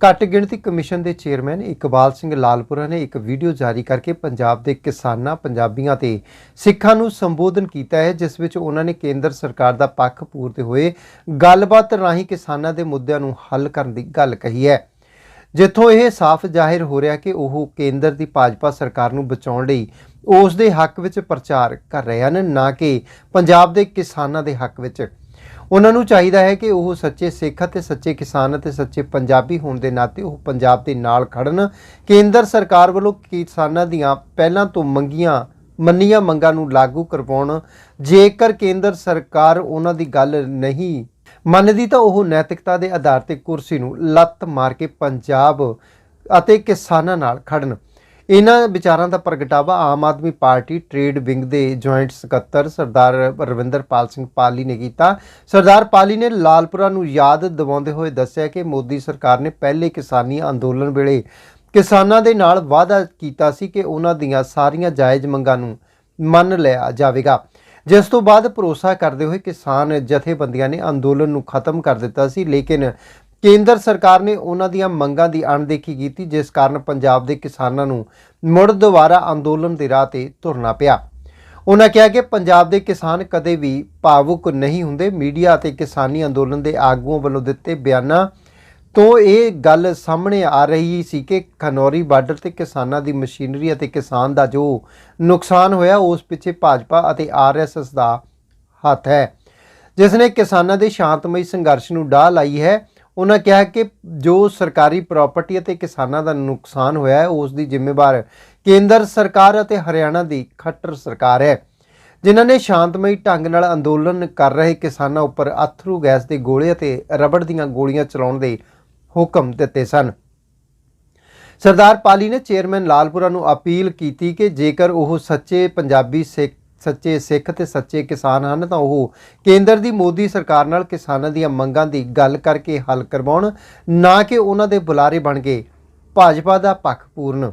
ਘੱਟ ਗਿਣਤੀ ਕਮਿਸ਼ਨ ਦੇ ਚੇਅਰਮੈਨ ਇਕਬਾਲ ਸਿੰਘ ਲਾਲਪੁਰਾ ਨੇ ਇੱਕ ਵੀਡੀਓ ਜਾਰੀ ਕਰਕੇ ਪੰਜਾਬ ਦੇ ਕਿਸਾਨਾਂ, ਪੰਜਾਬੀਆਂ ਤੇ ਸਿੱਖਾਂ ਨੂੰ ਸੰਬੋਧਨ ਕੀਤਾ ਹੈ, ਜਿਸ ਵਿੱਚ ਉਹਨਾਂ ਨੇ ਕੇਂਦਰ ਸਰਕਾਰ ਦਾ ਪੱਖ ਪੂਰਦੇ ਹੋਏ ਗੱਲਬਾਤ ਰਾਹੀਂ ਕਿਸਾਨਾਂ ਦੇ ਮੁੱਦਿਆਂ ਨੂੰ ਹੱਲ ਕਰਨ ਦੀ ਗੱਲ ਕਹੀ ਹੈ। ਜਿੱਥੋਂ ਇਹ ਸਾਫ਼ ਜ਼ਾਹਿਰ ਹੋ ਰਿਹਾ ਕਿ ਉਹ ਕੇਂਦਰ ਦੀ ਭਾਜਪਾ ਸਰਕਾਰ ਨੂੰ ਬਚਾਉਣ ਲਈ ਉਸ ਦੇ ਹੱਕ ਵਿੱਚ ਪ੍ਰਚਾਰ ਕਰ ਰਹੇ ਹਨ, ਨਾ ਕਿ ਪੰਜਾਬ ਦੇ ਕਿਸਾਨਾਂ ਦੇ ਹੱਕ ਵਿੱਚ। ਉਹਨਾਂ ਨੂੰ ਚਾਹੀਦਾ ਹੈ ਕਿ ਉਹ ਸੱਚੇ ਸਿੱਖ ਅਤੇ ਸੱਚੇ ਕਿਸਾਨ ਅਤੇ ਸੱਚੇ ਪੰਜਾਬੀ ਹੋਣ ਦੇ ਨਾਤੇ ਉਹ ਪੰਜਾਬ ਦੇ ਨਾਲ ਖੜਨ। ਕੇਂਦਰ ਸਰਕਾਰ ਵੱਲੋਂ ਕਿਸਾਨਾਂ ਦੀਆਂ ਪਹਿਲਾਂ ਤੋਂ ਮੰਗੀਆਂ, ਮੰਨੀਆਂ ਮੰਗਾਂ ਨੂੰ ਲਾਗੂ ਕਰਵਾਉਣ। ਜੇਕਰ ਕੇਂਦਰ ਸਰਕਾਰ ਉਹਨਾਂ ਦੀ ਗੱਲ ਨਹੀਂ ਮੰਨਦੀ ਤਾਂ ਉਹ ਨੈਤਿਕਤਾ ਦੇ ਆਧਾਰ ਤੇ ਕੁਰਸੀ ਨੂੰ ਲੱਤ ਮਾਰ ਕੇ ਪੰਜਾਬ ਅਤੇ ਕਿਸਾਨਾਂ ਨਾਲ ਖੜਨ। ਇਹਨਾਂ ਵਿਚਾਰਾਂ ਦਾ ਪ੍ਰਗਟਾਵਾ Aam Aadmi party trade wing ਦੇ ਜੁਆਇੰਟ ਸਕੱਤਰ ਸਰਦਾਰ ਰਵਿੰਦਰਪਾਲ ਸਿੰਘ ਪਾਲੀ ਨੇ ਕੀਤਾ। ਸਰਦਾਰ ਪਾਲੀ ਨੇ ਲਾਲਪੁਰਾ ਨੂੰ ਯਾਦ ਦਿਵਾਉਂਦੇ ਹੋਏ ਦੱਸਿਆ ਕਿ ਮੋਦੀ ਸਰਕਾਰ ਨੇ ਪਹਿਲੇ ਕਿਸਾਨੀ ਅੰਦੋਲਨ ਵੇਲੇ ਕਿਸਾਨਾਂ ਦੇ ਨਾਲ ਵਾਅਦਾ ਕੀਤਾ ਸੀ ਕਿ ਉਹਨਾਂ ਦੀਆਂ ਸਾਰੀਆਂ ਜਾਇਜ਼ ਮੰਗਾਂ ਨੂੰ ਮੰਨ ਲਿਆ ਜਾਵੇਗਾ। ਜਿਸ ਤੋਂ ਬਾਅਦ ਭਰੋਸਾ ਕਰਦੇ ਹੋਏ ਕਿਸਾਨ ਜਥੇਬੰਦੀਆਂ ਨੇ ਅੰਦੋਲਨ ਨੂੰ ਖਤਮ ਕਰ ਦਿੱਤਾ ਸੀ, ਲੇਕਿਨ ਕੇਂਦਰ ਸਰਕਾਰ ਨੇ ਉਹਨਾਂ ਦੀਆਂ ਮੰਗਾਂ ਦੀ ਅਣਦੇਖੀ ਕੀਤੀ, ਜਿਸ ਕਾਰਨ ਪੰਜਾਬ ਦੇ ਕਿਸਾਨਾਂ ਨੂੰ ਮੁੜ ਦੁਬਾਰਾ ਅੰਦੋਲਨ ਦੇ ਰਾਹ ਤੇ ਤੁਰਨਾ ਪਿਆ। ਉਹਨਾਂ ਕਿਹਾ ਕਿ ਪੰਜਾਬ ਦੇ ਕਿਸਾਨ ਕਦੇ ਵੀ ਭਾਵੁਕ ਨਹੀਂ ਹੁੰਦੇ। ਮੀਡੀਆ ਅਤੇ ਕਿਸਾਨੀ ਅੰਦੋਲਨ ਦੇ ਆਗੂਆਂ ਵੱਲੋਂ ਦਿੱਤੇ ਬਿਆਨਾਂ ਤੋਂ ਇਹ ਗੱਲ ਸਾਹਮਣੇ ਆ ਰਹੀ ਸੀ ਕਿ ਖਨੌਰੀ ਬਾਰਡਰ ਤੇ ਕਿਸਾਨਾਂ ਦੀ ਮਸ਼ੀਨਰੀ ਅਤੇ ਕਿਸਾਨ ਦਾ ਜੋ ਨੁਕਸਾਨ ਹੋਇਆ, ਉਸ ਪਿੱਛੇ ਭਾਜਪਾ ਅਤੇ ਆਰਐਸਐਸ ਦਾ ਹੱਥ ਹੈ, ਜਿਸ ਨੇ ਕਿਸਾਨਾਂ ਦੇ ਸ਼ਾਂਤਮਈ ਸੰਘਰਸ਼ ਨੂੰ ਡਾਹ ਲਾਈ ਹੈ। ਉਹਨਾਂ ਕਿਹਾ ਕਿ ਜੋ ਸਰਕਾਰੀ ਪ੍ਰਾਪਰਟੀ ਅਤੇ ਕਿਸਾਨਾਂ ਦਾ ਨੁਕਸਾਨ ਹੋਇਆ ਹੈ, ਉਸ ਦੀ ਜ਼ਿੰਮੇਵਾਰ ਕੇਂਦਰ ਸਰਕਾਰ ਅਤੇ ਹਰਿਆਣਾ ਦੀ ਖੱਟਰ ਸਰਕਾਰ ਹੈ। ਜਿਨ੍ਹਾਂ ਨੇ ਸ਼ਾਂਤਮਈ ਢੰਗ ਨਾਲ ਅੰਦੋਲਨ ਕਰ ਰਹੇ ਕਿਸਾਨਾਂ ਉੱਪਰ ਅਥਰੂ ਗੈਸ ਦੇ ਗੋਲੇ ਅਤੇ ਰਬੜ ਦੀਆਂ ਗੋਲੀਆਂ ਚਲਾਉਣ ਦੇ ਹੁਕਮ ਦਿੱਤੇ ਸਨ। ਸਰਦਾਰ ਪਾਲੀ ਨੇ ਚੇਅਰਮੈਨ ਲਾਲਪੁਰਾ ਨੂੰ ਅਪੀਲ ਕੀਤੀ ਕਿ ਜੇਕਰ ਉਹ ਸੱਚੇ ਪੰਜਾਬੀ ਸਿੱਖ ਸੱਚੇ ਸਿੱਖ ਤੇ ਸੱਚੇ ਕਿਸਾਨ ਹਨ, ਤਾਂ ਉਹ ਕੇਂਦਰ ਦੀ ਮੋਦੀ ਸਰਕਾਰ ਨਾਲ ਕਿਸਾਨਾਂ ਦੀਆਂ ਮੰਗਾਂ ਦੀ ਗੱਲ ਕਰਕੇ ਹੱਲ ਕਰਵਾਉਣ, ਨਾ ਕਿ ਉਹਨਾਂ ਦੇ ਬੁਲਾਰੇ ਬਣ ਕੇ ਭਾਜਪਾ ਦਾ ਪੱਖ ਪੂਰਨ।